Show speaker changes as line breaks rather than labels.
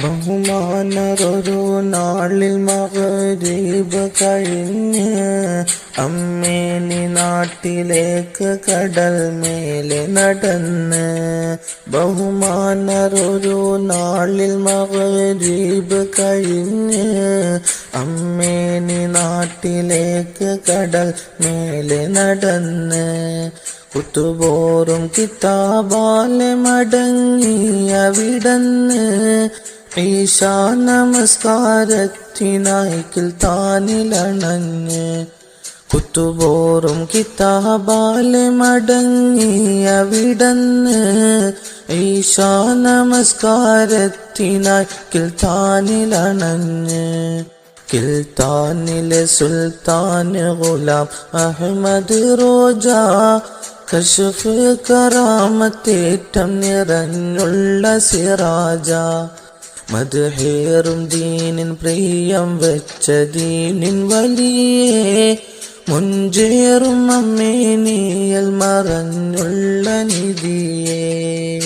ബഹുമാനറൊരു നാളിൽ മകരീബ് കഴിഞ്ഞ് അമ്മേനി നാട്ടിലേക്ക് കടൽ മേലെ നടന്ന്. ബഹുമാനറൊരു നാളിൽ മകരീബ് കഴിഞ്ഞ് അമ്മേനി നാട്ടിലേക്ക് കടൽ മേലെ നടന്ന്. കുത്തുപോറും കിതാബാലെ മടങ്ങിയ വിടന്ന് ഈശാ നമസ്കാരത്തിനായിക്കിൽ താനിലണഞ്ഞ്. കുത്തുപോറും കിതാബാലെ മടങ്ങിയ വിടന്ന് ഈശാ നമസ്കാരത്തിനായിക്കിൽ താനിലണഞ്ഞ്. കിൽത്താനിലെ സുൽത്താൻ ഗുലാം അഹമ്മദ് റോജ കശഫ് കറാമത്തേറ്റം നിറഞ്ഞുള്ള സിറാജ. മധുഹേറും ദീനിൻ പ്രിയം വെച്ച ദീനിൻ വലിയേ. മുഞ്ചേറും അമ്മേനിയൽ മറഞ്ഞുള്ള നിധിയേ.